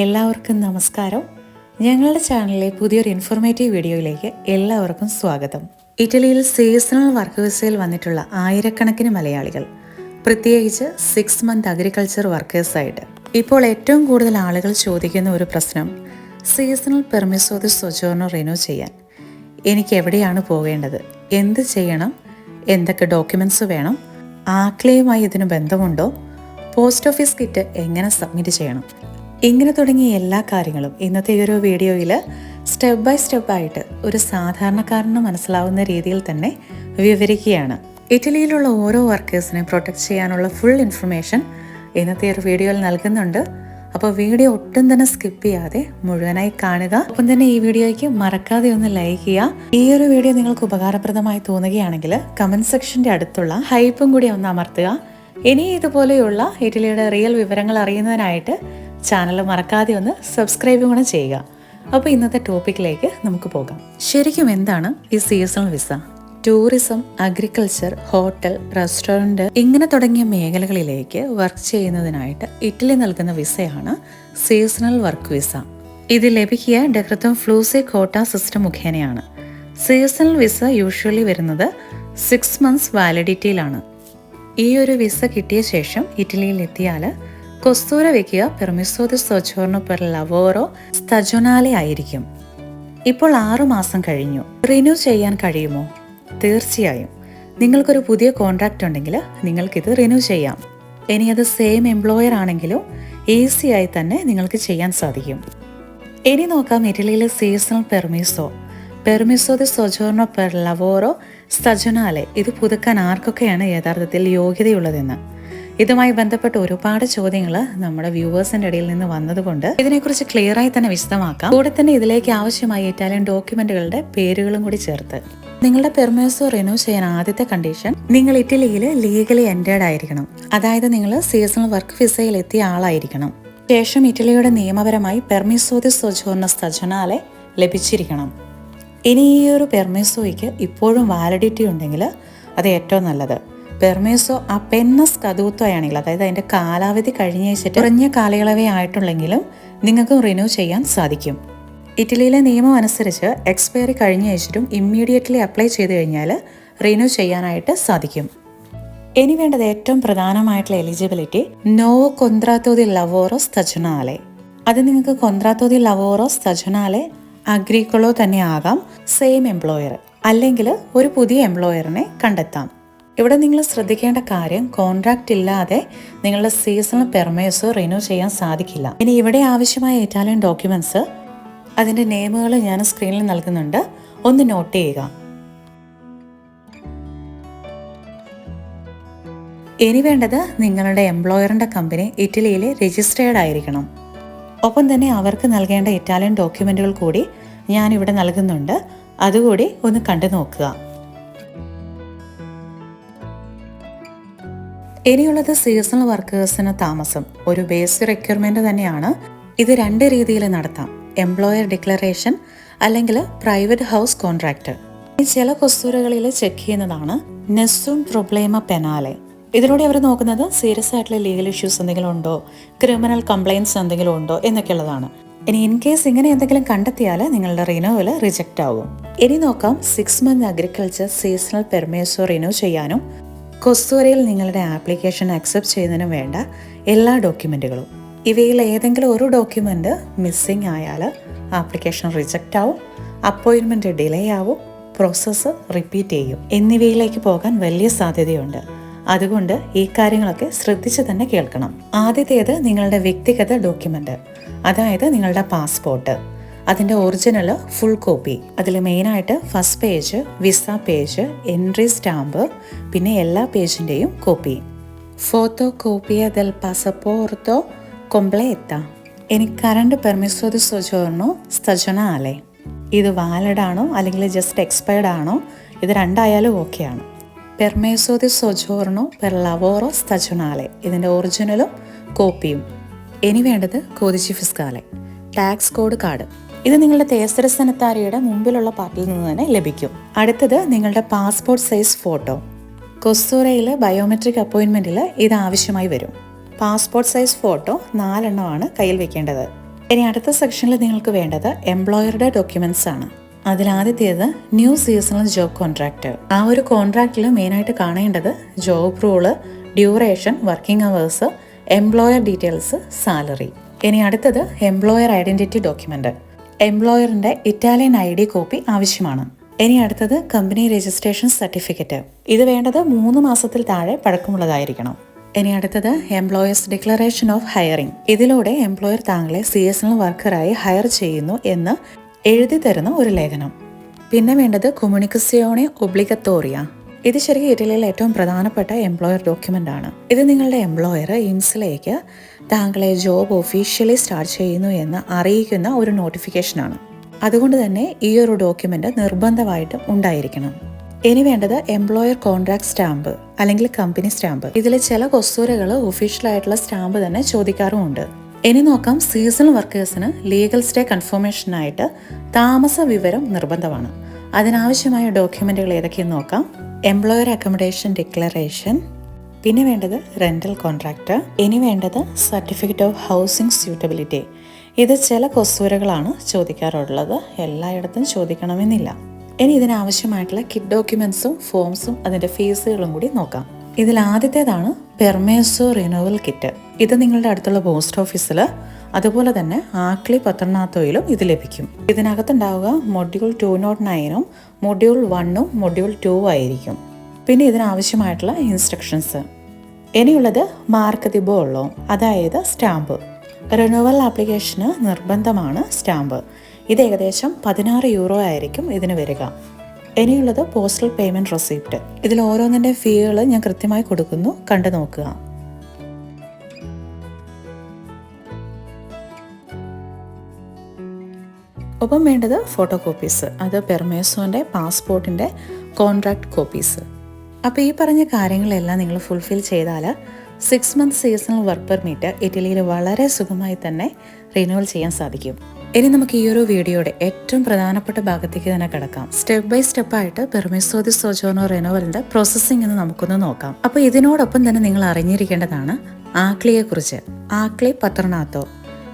എല്ലാവർക്കും നമസ്കാരം. ഞങ്ങളുടെ ചാനലിലെ പുതിയൊരു ഇൻഫോർമേറ്റീവ് വീഡിയോയിലേക്ക് എല്ലാവർക്കും സ്വാഗതം. ഇറ്റലിയിൽ സീസണൽ വർക്ക് വിസയിൽ വന്നിട്ടുള്ള ആയിരക്കണക്കിന് മലയാളികൾ പ്രത്യേകിച്ച് സിക്സ് മന്ത് അഗ്രികൾച്ചർ വർക്കേഴ്സായിട്ട് ഇപ്പോൾ ഏറ്റവും കൂടുതൽ ആളുകൾ ചോദിക്കുന്ന ഒരു പ്രശ്നം സീസണൽ പെർമിസോ ദി സൊജോർണോ റിന്യൂ ചെയ്യാൻ. എനിക്ക് എവിടെയാണ് പോകേണ്ടത് എന്ത് ചെയ്യണം? എന്തൊക്കെ ഡോക്യുമെന്റ്സ് വേണം? ആക്ലയുമായി ഇതിന് ബന്ധമുണ്ടോ? പോസ്റ്റ് ഓഫീസ് കിറ്റ് എങ്ങനെ സബ്മിറ്റ് ചെയ്യണം? ഇങ്ങനെ തുടങ്ങിയ എല്ലാ കാര്യങ്ങളും ഇന്നത്തെ ഒരു വീഡിയോയിൽ സ്റ്റെപ്പ് ബൈ സ്റ്റെപ്പ് ആയിട്ട് ഒരു സാധാരണക്കാരന് മനസ്സിലാവുന്ന രീതിയിൽ തന്നെ വിവരിക്കുകയാണ്. ഇറ്റലിയിലുള്ള ഓരോ വർക്കേഴ്സിനെ പ്രൊട്ടക്ട് ചെയ്യാനുള്ള ഫുൾ ഇൻഫർമേഷൻ ഇന്നത്തെ ഒരു വീഡിയോയിൽ നൽകുന്നുണ്ട്. അപ്പോൾ വീഡിയോ ഒട്ടും തന്നെ സ്കിപ്പ് ചെയ്യാതെ മുഴുവനായി കാണുക. ഒപ്പം തന്നെ ഈ വീഡിയോയ്ക്ക് മറക്കാതെ ഒന്ന് ലൈക്ക് ചെയ്യുക. ഈ ഒരു വീഡിയോ നിങ്ങൾക്ക് ഉപകാരപ്രദമായി തോന്നുകയാണെങ്കിൽ കമന്റ് സെക്ഷന്റെ അടുത്തുള്ള ഹൈപ്പും കൂടി ഒന്ന് അമർത്തുക. ഇനി ഇതുപോലെയുള്ള ഇറ്റലിയുടെ റിയൽ വിവരങ്ങൾ അറിയുന്നതിനായിട്ട് ചാനൽ മറക്കാതെ ഒന്ന് സബ്സ്ക്രൈബ് കൂടെ ചെയ്യുക. അപ്പോൾ ഇന്നത്തെ ടോപ്പിക്കിലേക്ക് നമുക്ക് പോകാം. ശരിക്കും എന്താണ് ഈ seasonal visa? Tourism agriculture hotel restaurant ഇങ്ങനെ തുടങ്ങിയ മേഖലകളിലേക്ക് വർക്ക് ചെയ്യുന്നതിനായിട്ട് ഇറ്റലി നൽകുന്ന വിസയാണ് സീസണൽ വർക്ക് വിസ. ഇത് ലഭിക്കുക ഡെക്രത്തം ഫ്ലൂസി കോട്ട സിസ്റ്റം മുഖേനയാണ്. സീസണൽ വിസ യൂഷ്വലി വരുന്നത് സിക്സ് മന്ത്സ് വാലിഡിറ്റിയിലാണ് ഈ ഒരു വിസ കിട്ടിയ ശേഷം ഇറ്റലിയിൽ എത്തിയാൽ കൊസ്തൂര വെക്കുക പെർമിസോ ദി സൊജോർണോ പെർ ലവോറോ സ്തജോനാലെ ആയിരിക്കും. ഇപ്പോൾ ആറു മാസം കഴിഞ്ഞു. റിന്യൂ ചെയ്യാൻ കഴിയുമോ? തീർച്ചയായും. നിങ്ങൾക്കൊരു പുതിയ കോൺട്രാക്റ്റ് ഉണ്ടെങ്കിൽ നിങ്ങൾക്കിത് റിന്യൂ ചെയ്യാം. ഇനി അത് സെയിം എംപ്ലോയർ ആണെങ്കിലോ ഈസി ആയി തന്നെ നിങ്ങൾക്ക് ചെയ്യാൻ സാധിക്കും. ഇനി നോക്കാം ഇറ്റലിയിലെ സീസണൽ പെർമിസോ പെർമിസോ ദി സൊജോർണോ പെർ ലവോറോ സജനാലെ ഇത് പുതുക്കാൻ ആർക്കൊക്കെയാണ് യഥാർത്ഥത്തിൽ യോഗ്യതയുള്ളതെന്ന്. ഇതുമായി ബന്ധപ്പെട്ട് ഒരുപാട് ചോദ്യങ്ങൾ നമ്മുടെ വ്യൂവേഴ്സിന്റെ ഇടയിൽ നിന്ന് വന്നതുകൊണ്ട് ഇതിനെക്കുറിച്ച് ക്ലിയർ ആയി തന്നെ വിശദമാക്കാം. കൂടെ തന്നെ ഇതിലേക്ക് ആവശ്യമായ ഇറ്റാലിയൻ ഡോക്യുമെന്റുകളുടെ പേരുകളും കൂടി ചേർത്ത്. നിങ്ങളുടെ പെർമിസോ റിന്യൂ ചെയ്യാൻ ആദ്യത്തെ കണ്ടീഷൻ നിങ്ങൾ ഇറ്റലിയിൽ ലീഗലി എന്റേഡ് ആയിരിക്കണം. അതായത് നിങ്ങൾ സീസണൽ വർക്ക് വിസയിൽ എത്തിയ ആളായിരിക്കണം. ശേഷം ഇറ്റലിയുടെ നിയമപരമായി പെർമിസോ ദി സൊജോർണ സജനാലെ ലഭിച്ചിരിക്കണം. ഇനി ഈ ഒരു പെർമിസോയ്ക്ക് ഇപ്പോഴും വാലിഡിറ്റി ഉണ്ടെങ്കിൽ അത് ഏറ്റവും നല്ലത്. പെർമിസോ അപ്പെന്നസ് കതൂത്തോയാണെങ്കിൽ അതായത് അതിന്റെ കാലാവധി കഴിഞ്ഞ വെച്ചിട്ട് കുറഞ്ഞ കാലയളവേ ആയിട്ടുള്ളെങ്കിലും നിങ്ങൾക്ക് റിന്യൂ ചെയ്യാൻ സാധിക്കും. ഇറ്റലിയിലെ നിയമം അനുസരിച്ച് എക്സ്പയറി കഴിഞ്ഞ വെച്ചിട്ടും ഇമ്മീഡിയറ്റ്ലി അപ്ലൈ ചെയ്ത് കഴിഞ്ഞാൽ റിന്യൂ ചെയ്യാനായിട്ട് സാധിക്കും. ഇനി വേണ്ടത് ഏറ്റവും പ്രധാനമായിട്ടുള്ള എലിജിബിലിറ്റി നോ കൊന്ത്രാത്തോതി ലവോറോ സ്തജനാലെ അത് നിങ്ങൾക്ക് കൊന്ത്രാത്തോതി ലവോറോ സ്തജനാലെ അഗ്രികളോ തന്നെ ആകാം സെയിം എംപ്ലോയർ അല്ലെങ്കിൽ ഒരു പുതിയ എംപ്ലോയറിനെ കണ്ടെത്താം. ഇവിടെ നിങ്ങൾ ശ്രദ്ധിക്കേണ്ട കാര്യം കോൺട്രാക്റ്റ് ഇല്ലാതെ നിങ്ങളുടെ സീസണൽ പെർമേഴ്സ് റിന്യൂ ചെയ്യാൻ സാധിക്കില്ല. ഇനി ഇവിടെ ആവശ്യമായ ഇറ്റാലിയൻ ഡോക്യുമെന്റ്സ് അതിന്റെ നെയിമുകൾ ഞാൻ സ്ക്രീനിൽ നൽകുന്നുണ്ട്. ഒന്ന് നോട്ട് ചെയ്യുക. ഇനി വേണ്ടത് നിങ്ങളുടെ എംപ്ലോയറിന്റെ കമ്പനി ഇറ്റലിയിൽ രജിസ്റ്റേർഡ് ആയിരിക്കണം. ഒപ്പം തന്നെ അവർക്ക് നൽകേണ്ട ഇറ്റാലിയൻ ഡോക്യുമെന്റുകൾ കൂടി ഞാൻ ഇവിടെ നൽകുന്നുണ്ട്. അതുകൂടി ഒന്ന് കണ്ടു നോക്കുക ഇനിയുള്ളത് സീസണൽ വർക്കേഴ്സിന് താമസം. ഒരു ബേസിക് റിക്വയർമെന്റ് തന്നെയാണ്. ഇത് രണ്ട് രീതിയിൽ നടത്താം. എംപ്ലോയർ ഡിക്ലറേഷൻ അല്ലെങ്കിൽ പ്രൈവറ്റ് ഹൗസ് കോൺട്രാക്ട് ചില കൊസ്തൂരകളിൽ ചെക്ക് ചെയ്യുന്നതാണ് നെസ്സും പ്രൊബ്ലേമ പെനാലെ. ഇതിലൂടെ അവർ നോക്കുന്നത് സീരിയസ് ആയിട്ടുള്ള ലീഗൽ ഇഷ്യൂസ് എന്തെങ്കിലും ഉണ്ടോ? ക്രിമിനൽ കംപ്ലയിൻസ് എന്തെങ്കിലും ഉണ്ടോ? എന്നൊക്കെയുള്ളതാണ്. ഇനി ഇൻ കേസ് ഇങ്ങനെ എന്തെങ്കിലും കണ്ടെത്തിയാൽ നിങ്ങളുടെ റിനോവൽ റിജക്റ്റ് ആവും. ഇനി നോക്കാം സിക്സ് മന്ത് അഗ്രികൾച്ചർ സീസണൽ പെർമേസോ റിനോ ചെയ്യാനും കൊസ്തൂരയിൽ നിങ്ങളുടെ ആപ്ലിക്കേഷൻ അക്സെപ്റ്റ് ചെയ്യുന്നതിനും വേണ്ട എല്ലാ ഡോക്യുമെന്റുകളും ഇവയിൽ ഏതെങ്കിലും ഒരു ഡോക്യുമെന്റ് മിസ്സിംഗ് ആയാൽ ആപ്ലിക്കേഷൻ റിജക്റ്റ് ആവും അപ്പോയിൻമെന്റ് ഡിലേ ആവും പ്രോസസ്സ് റിപ്പീറ്റ് ചെയ്യും. എന്നിവയിലേക്ക് പോകാൻ വലിയ സാധ്യതയുണ്ട്. അതുകൊണ്ട് ഈ കാര്യങ്ങളൊക്കെ ശ്രദ്ധിച്ച് തന്നെ കേൾക്കണം. ആദ്യത്തേത് നിങ്ങളുടെ വ്യക്തിഗത ഡോക്യുമെന്റ് അതായത് നിങ്ങളുടെ പാസ്പോർട്ട് അതിന്റെ ഒറിജിനൽ ഫുൾ കോപ്പി അതിൽ മെയിനായിട്ട് first page visa page entry stamp പിന്നെ എല്ലാ പേജിന്റെയും കോപ്പി ഫോട്ടോ കോപ്പിയ ദൽ പാസപ്പോർട്ടോ കൊംപ്ലേത്ത എനിക്ക് കറണ്ട് പെർമിസോ ദി സൊജോർണോ ആലേ ഇത് വാലഡ് ആണോ അല്ലെങ്കിൽ ജസ്റ്റ് എക്സ്പയർഡ് ആണോ? ഇത് രണ്ടായാലും ഓക്കെ ആണ്. ദി സൊജോർണോ പെർ ലവോറോ സ്തജനാലെ ഇതിന്റെ ഒറിജിനലും കോപ്പിയും ഇനി വേണ്ടത് കോതിച്ചി ഫിസ്കാലെ ടാക്സ് കോഡ് കാർഡ് ഇത് നിങ്ങളുടെ തേസര സനത്താരിയുടെ മുമ്പിലുള്ള പാർട്ടിൽ നിന്ന് തന്നെ ലഭിക്കും. അടുത്തത് നിങ്ങളുടെ പാസ്പോർട്ട് സൈസ് ഫോട്ടോ. കൊസ്തൂരയിൽ ബയോമെട്രിക് അപ്പോയിൻമെന്റിൽ ഇത് ആവശ്യമായി വരും. പാസ്പോർട്ട് സൈസ് ഫോട്ടോ നാലെണ്ണമാണ് കയ്യിൽ വെക്കേണ്ടത്. ഇനി അടുത്ത സെക്ഷനിൽ നിങ്ങൾക്ക് വേണ്ടത് എംപ്ലോയറുടെ ഡോക്യുമെന്റ്സ് ആണ്. അതിലാദ്യത്തേത് ന്യൂ സീസണൽ ജോബ് കോൺട്രാക്ട്. ആ ഒരു കോൺട്രാക്റ്റിൽ മെയിനായിട്ട് കാണേണ്ടത് job role duration working hours employer details salary. ഇനി അടുത്തത് എംപ്ലോയർ ഐഡന്റിറ്റി ഡോക്യുമെന്റ്. എംപ്ലോയറിന്റെ ഇറ്റാലിയൻ ഐ ഡി കോപ്പി ആവശ്യമാണ്. ഇനി അടുത്തത് കമ്പനി രജിസ്ട്രേഷൻ സർട്ടിഫിക്കറ്റ്. ഇത് വേണ്ടത് മൂന്ന് മാസത്തിൽ താഴെ പഴക്കമുള്ളതായിരിക്കണം. ഇനി അടുത്തത് എംപ്ലോയേഴ്സ് ഡിക്ലറേഷൻ ഓഫ് ഹയറിംഗ്. ഇതിലൂടെ എംപ്ലോയർ താങ്കളെ സി എസ് എൽ വർക്കറായി ഹയർ ചെയ്യുന്നു എന്ന് എഴുതി തരുന്ന ഒരു ലേഖനം. പിന്നെ വേണ്ടത് കൊമ്യൂണിക്കസിയോണെ ഒബ്ലിഗത്തോറിയ. ഇത് ശരിക്കും ഇറ്റലിയിലെ ഏറ്റവും പ്രധാനപ്പെട്ട എംപ്ലോയർ ഡോക്യുമെന്റ് ആണ്. ഇത് നിങ്ങളുടെ എംപ്ലോയർ ഇംസിലേക്ക് താങ്കളെ ജോബ് ഒഫീഷ്യലി സ്റ്റാർട്ട് ചെയ്യുന്നു എന്ന് അറിയിക്കുന്ന ഒരു നോട്ടിഫിക്കേഷനാണ് അതുകൊണ്ട് തന്നെ ഈ ഒരു ഡോക്യുമെന്റ് നിർബന്ധമായിട്ടും ഉണ്ടായിരിക്കണം. ഇനി വേണ്ടത് എംപ്ലോയർ കോൺട്രാക്ട് സ്റ്റാമ്പ് അല്ലെങ്കിൽ കമ്പനി സ്റ്റാമ്പ് ഇതിലെ ചില കൊസ്തൂരകൾ ഒഫീഷ്യൽ ആയിട്ടുള്ള സ്റ്റാമ്പ് തന്നെ ചോദിക്കാറുമുണ്ട്. ഇനി നോക്കാം സീസണൽ വർക്കേഴ്സിന് ലീഗൽ സ്റ്റേ കൺഫർമേഷനായിട്ട് താമസ വിവരം നിർബന്ധമാണ്. അതിനാവശ്യമായ ഡോക്യുമെന്റുകൾ ഏതൊക്കെയെന്ന് നോക്കാം. എംപ്ലോയർ അക്കോമഡേഷൻ ഡിക്ലറേഷൻ പിന്നെ വേണ്ടത് റെന്റൽ കോൺട്രാക്റ്റ് ഇനി വേണ്ടത് സർട്ടിഫിക്കറ്റ് ഓഫ് ഹൗസിംഗ് സ്യൂട്ടബിലിറ്റി ഇത് ചില കൊസൂരകളാണ് ചോദിക്കാറുള്ളത്. എല്ലായിടത്തും ചോദിക്കണമെന്നില്ല. ഇനി ഇതിനാവശ്യമായിട്ടുള്ള കിറ്റ് ഡോക്യുമെൻസും ഫോംസും അതിന്റെ ഫീസുകളും കൂടി നോക്കാം. ഇതിൽ ആദ്യത്തേതാണ് പെർമേസോ റിനോവൽ കിറ്റ്. ഇത് നിങ്ങളുടെ അടുത്തുള്ള പോസ്റ്റ് ഓഫീസിൽ അതുപോലെ തന്നെ ആക്ലി പത്തണ്ണാത്തോയിലും ഇത് ലഭിക്കും. ഇതിനകത്തുണ്ടാവുക മൊഡ്യൂൾ ടു നോട്ട് നയനും മൊഡ്യൂൾ വണ്ണും മൊഡ്യൂൾ ടു ആയിരിക്കും. പിന്നെ ഇതിനാവശ്യമായിട്ടുള്ള ഇൻസ്ട്രക്ഷൻസ്. ഇനിയുള്ളത് മാർക്ക് ദി ബോളോ അതായത് സ്റ്റാമ്പ്. റിനോവൽ ആപ്ലിക്കേഷന് നിർബന്ധമാണ് സ്റ്റാമ്പ്. ഇത് ഏകദേശം പതിനാറ് യൂറോ ആയിരിക്കും ഇതിന് വരിക. ഇനിയുള്ളത് പോസ്റ്റൽ പേയ്മെന്റ് റെസിപ്റ്റ് ഇതിൽ ഓരോന്നിന്റെ ഫീകൾ ഞാൻ കൃത്യമായി കൊടുക്കുന്നു. കണ്ടു നോക്കുക. ഒപ്പം വേണ്ടത് ഫോട്ടോ കോപ്പീസ് അത് പെർമേസോന്റെ പാസ്പോർട്ടിന്റെ കോൺട്രാക്ട് കോപ്പീസ് അപ്പോൾ ഈ പറഞ്ഞ കാര്യങ്ങളെല്ലാം നിങ്ങൾ ഫുൾഫിൽ ചെയ്താൽ six month seasonal work permit ഇറ്റലിയിൽ വളരെ സുഖമായി തന്നെ റിന്യൂവൽ ചെയ്യാൻ സാധിക്കും. ഇനി നമുക്ക് ഈ ഒരു വീഡിയോയുടെ ഏറ്റവും പ്രധാനപ്പെട്ട ഭാഗത്തേക്ക് തന്നെ കിടക്കാം. സ്റ്റെപ്പ് ബൈ സ്റ്റെപ്പ് ആയിട്ട് പെർമിസോദി സോജോനോ റെനോവലിന്റെ പ്രോസസ്സിംഗ് എന്ന് നമുക്കൊന്ന് നോക്കാം. അപ്പോൾ ഇതിനോടൊപ്പം തന്നെ നിങ്ങൾ അറിഞ്ഞിരിക്കേണ്ടതാണ് ആക്ലിയെ കുറിച്ച് ആക്ലി പത്രനാത്തോ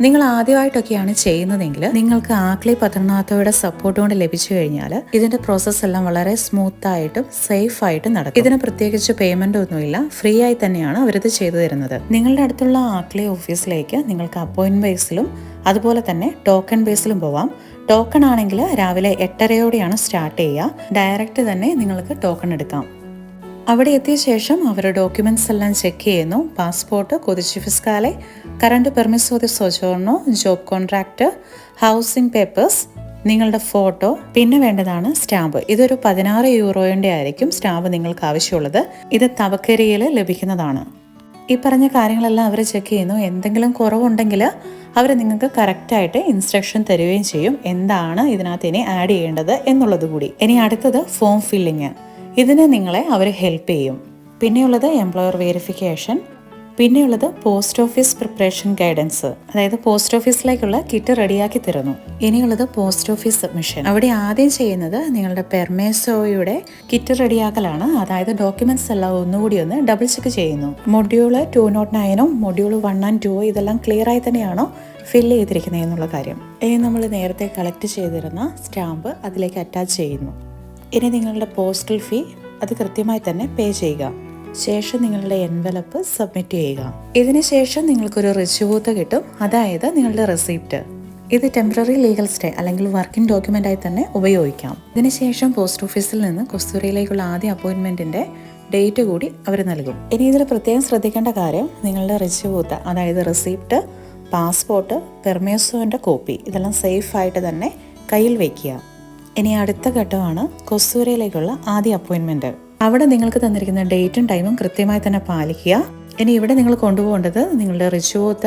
നിങ്ങൾ ആദ്യമായിട്ടൊക്കെയാണ് ചെയ്യുന്നതെങ്കിൽ നിങ്ങൾക്ക് ആക്ലി പത്രനാഥയുടെ സപ്പോർട്ട് കൊണ്ട് ലഭിച്ചു കഴിഞ്ഞാൽ ഇതിന്റെ പ്രോസസ് എല്ലാം വളരെ സ്മൂത്ത് ആയിട്ടും സേഫ് ആയിട്ട് നടക്കും. ഇതിന് പ്രത്യേകിച്ച് പേയ്മെന്റ് ഒന്നുമില്ല. ഫ്രീ ആയി തന്നെയാണ് അവരിത് ചെയ്തു തരുന്നത്. നിങ്ങളുടെ അടുത്തുള്ള ആക്ലി ഓഫീസിലേക്ക് നിങ്ങൾക്ക് അപ്പോയിന്റ് ബേസിലും അതുപോലെ തന്നെ ടോക്കൺ ബേസിലും പോവാം. ടോക്കൺ ആണെങ്കിൽ രാവിലെ എട്ടരയോടെയാണ് സ്റ്റാർട്ട് ചെയ്യുക. ഡയറക്റ്റ് തന്നെ നിങ്ങൾക്ക് ടോക്കൺ എടുക്കാം. അവിടെ എത്തിയ ശേഷം അവർ ഡോക്യുമെന്റ്സ് എല്ലാം ചെക്ക് ചെയ്യുന്നു. പാസ്പോർട്ട് കൊതിച്ചു ഫിസ്കാലെ കറണ്ട് പെർമിസോ ദി സൊജോർണോ ജോബ് കോൺട്രാക്ട് ഹൗസിംഗ് പേപ്പേഴ്സ് നിങ്ങളുടെ ഫോട്ടോ പിന്നെ വേണ്ടതാണ് സ്റ്റാമ്പ് ഇതൊരു പതിനാറ് യൂറോയുടെ ആയിരിക്കും സ്റ്റാമ്പ് നിങ്ങൾക്ക് ആവശ്യമുള്ളത്. ഇത് തവക്കരിയിൽ ലഭിക്കുന്നതാണ്. ഈ പറഞ്ഞ കാര്യങ്ങളെല്ലാം അവർ ചെക്ക് ചെയ്യുന്നു. എന്തെങ്കിലും കുറവുണ്ടെങ്കിൽ അവർ നിങ്ങൾക്ക് കറക്റ്റായിട്ട് ഇൻസ്ട്രക്ഷൻ തരുകയും ചെയ്യും. എന്താണ് ഇതിനകത്ത് ഇനി ആഡ് ചെയ്യേണ്ടത് എന്നുള്ളത് കൂടി. ഇനി അടുത്തത് ഫോം ഫില്ലിങ് ഇതിന് നിങ്ങളെ അവർ ഹെൽപ്പ് ചെയ്യും. പിന്നെയുള്ളത് എംപ്ലോയർ വെരിഫിക്കേഷൻ പിന്നെയുള്ളത് പോസ്റ്റ് ഓഫീസ് പ്രിപ്പറേഷൻ ഗൈഡൻസ് അതായത് പോസ്റ്റ് ഓഫീസിലേക്കുള്ള കിറ്റ് റെഡിയാക്കി തരുന്നു. ഇനിയുള്ളത് പോസ്റ്റ് ഓഫീസ് സബ്മിഷൻ അവിടെ ആദ്യം ചെയ്യുന്നത് നിങ്ങളുടെ പെർമേസോയുടെ കിറ്റ് റെഡിയാക്കലാണ് അതായത് ഡോക്യുമെന്റ്സ് എല്ലാം ഒന്നുകൂടി ഒന്ന് ഡബിൾ ചെക്ക് ചെയ്യുന്നു. മൊഡ്യൂൾ ടു നോട്ട് നയനോ മൊഡ്യൂൾ വൺ ആൻഡ് ടു ഇതെല്ലാം ക്ലിയർ ആയി തന്നെയാണോ ഫിൽ ചെയ്തിരിക്കുന്നത് എന്നുള്ള കാര്യം. ഇനി നമ്മൾ നേരത്തെ കളക്ട് ചെയ്തിരുന്ന സ്റ്റാമ്പ് അതിലേക്ക് അറ്റാച്ച് ചെയ്യുന്നു. ഇനി നിങ്ങളുടെ പോസ്റ്റൽ ഫീ അത് കൃത്യമായി തന്നെ പേ ചെയ്യുക. ശേഷം നിങ്ങളുടെ എൻവലപ്പ് സബ്മിറ്റ് ചെയ്യുക. ഇതിനുശേഷം നിങ്ങൾക്കൊരു റിച്യൂത്ത് കിട്ടും. അതായത് നിങ്ങളുടെ റെസിപ്റ്റ് ഇത് ടെമ്പററി ലീഗൽ സ്റ്റേ അല്ലെങ്കിൽ വർക്കിംഗ് ഡോക്യുമെന്റ് ആയി തന്നെ ഉപയോഗിക്കാം. ഇതിനുശേഷം പോസ്റ്റ് ഓഫീസിൽ നിന്ന് കുസ്തൂരിയിലേക്കുള്ള ആദ്യ അപ്പോയിന്റ്മെന്റിന്റെ ഡേറ്റ് കൂടി അവർ നൽകും. ഇനി ഇതിൽ പ്രത്യേകം ശ്രദ്ധിക്കേണ്ട കാര്യം നിങ്ങളുടെ റിച്യൂത്ത് അതായത് റെസിപ്റ്റ് പാസ്പോർട്ട് പെർമേസോന്റെ കോപ്പി ഇതെല്ലാം സേഫ് ആയിട്ട് തന്നെ കയ്യിൽ വയ്ക്കുക ഇനി അടുത്ത ഘട്ടമാണ് കൊസൂരയിലേക്കുള്ള ആദ്യ അപ്പോയിൻമെന്റ് അവിടെ നിങ്ങൾക്ക് തന്നിരിക്കുന്ന ഡേറ്റും ടൈമും കൃത്യമായി തന്നെ പാലിക്കുക. ഇനി ഇവിടെ നിങ്ങൾ കൊണ്ടുപോകേണ്ടത് നിങ്ങളുടെ റിജോത്ത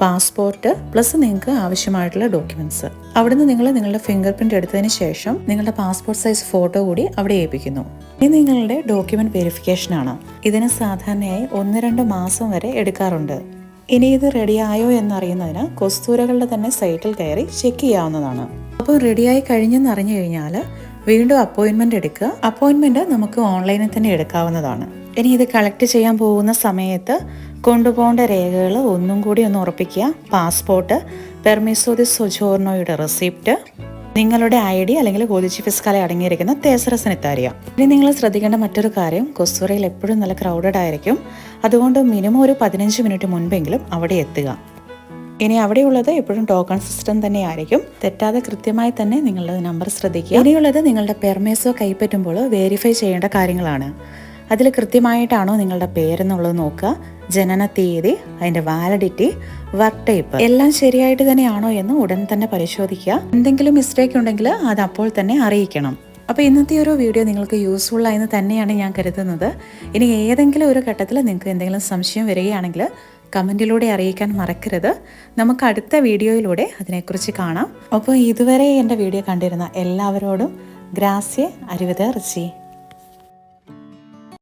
പാസ്പോർട്ട് പ്ലസ് നിങ്ങൾക്ക് ആവശ്യമായിട്ടുള്ള ഡോക്യുമെന്റ്സ്. അവിടുന്ന് നിങ്ങൾ നിങ്ങളുടെ ഫിംഗർ പ്രിന്റ് എടുത്തതിന് ശേഷം നിങ്ങളുടെ പാസ്പോർട്ട് സൈസ് ഫോട്ടോ കൂടി അവിടെ ഏൽപ്പിക്കുന്നു. ഇനി നിങ്ങളുടെ ഡോക്യുമെന്റ് വെരിഫിക്കേഷൻ ആണ്. ഇതിന് സാധാരണയായി ഒന്ന് രണ്ട് മാസം വരെ എടുക്കാറുണ്ട്. ഇനി ഇത് റെഡിയായോ എന്നറിയുന്നതിന് കൊസ്തൂരകളുടെ തന്നെ സൈറ്റിൽ കയറി ചെക്ക് ചെയ്യാവുന്നതാണ്. അപ്പോൾ റെഡിയായി കഴിഞ്ഞെന്ന് അറിഞ്ഞു കഴിഞ്ഞാൽ വീണ്ടും അപ്പോയിൻമെന്റ് എടുക്കുക. അപ്പോയിൻമെന്റ് നമുക്ക് ഓൺലൈനിൽ തന്നെ എടുക്കാവുന്നതാണ്. ഇനി ഇത് കളക്ട് ചെയ്യാൻ പോകുന്ന സമയത്ത് കൊണ്ടുപോകേണ്ട രേഖകൾ ഒന്നും കൂടി ഒന്ന് ഉറപ്പിക്കുക. പാസ്പോർട്ട് പെർമിസോദി സുജോർണോയുടെ റെസിപ്റ്റ് നിങ്ങളുടെ ഐ ഡി അല്ലെങ്കിൽ ഗോതിച്ചി ഫിസ്കാലെ അടങ്ങിയിരിക്കുന്ന തേസറസിനെത്താരിയ ഇനി നിങ്ങൾ ശ്രദ്ധിക്കേണ്ട മറ്റൊരു കാര്യം കൊസ്തുറയിൽ എപ്പോഴും നല്ല ക്രൗഡഡ് ആയിരിക്കും. അതുകൊണ്ട് മിനിമം ഒരു പതിനഞ്ച് മിനിറ്റ് മുൻപെങ്കിലും അവിടെ എത്തുക. ഇനി അവിടെയുള്ളത് എപ്പോഴും ടോക്കൺ സിസ്റ്റം തന്നെ ആയിരിക്കും തെറ്റാതെ കൃത്യമായി തന്നെ നിങ്ങളുടെ നമ്പർ ശ്രദ്ധിക്കുക. ഇനിയുള്ളത് നിങ്ങളുടെ പെർമേസോ കൈപ്പറ്റുമ്പോൾ വേരിഫൈ ചെയ്യേണ്ട കാര്യങ്ങളാണ്. അതിൽ കൃത്യമായിട്ടാണോ നിങ്ങളുടെ പേരെന്നുള്ളത് നോക്കുക. ജനന തീയതി അതിന്റെ വാലിഡിറ്റി വർക്ക് ടൈപ്പ് എല്ലാം ശരിയായിട്ട് തന്നെയാണോ എന്ന് ഉടൻ തന്നെ പരിശോധിക്കുക. എന്തെങ്കിലും മിസ്റ്റേക്ക് ഉണ്ടെങ്കിൽ അത് അപ്പോൾ തന്നെ അറിയിക്കണം. അപ്പോൾ ഇന്നത്തെ ഒരു വീഡിയോ നിങ്ങൾക്ക് യൂസ്ഫുൾ ആയെന്ന് തന്നെയാണ് ഞാൻ കരുതുന്നത്. ഇനി ഏതെങ്കിലും ഒരു ഘട്ടത്തിൽ നിങ്ങൾക്ക് എന്തെങ്കിലും സംശയം വരികയാണെങ്കിൽ കമന്റിലൂടെ അറിയിക്കാൻ മറക്കരുത്. നമുക്ക് അടുത്ത വീഡിയോയിലൂടെ അതിനെക്കുറിച്ച് കാണാം. അപ്പോൾ ഇതുവരെ എന്റെ വീഡിയോ കണ്ടിരുന്ന എല്ലാവരോടും ഗ്രാസ്യ അരുവിത റിച്ചി.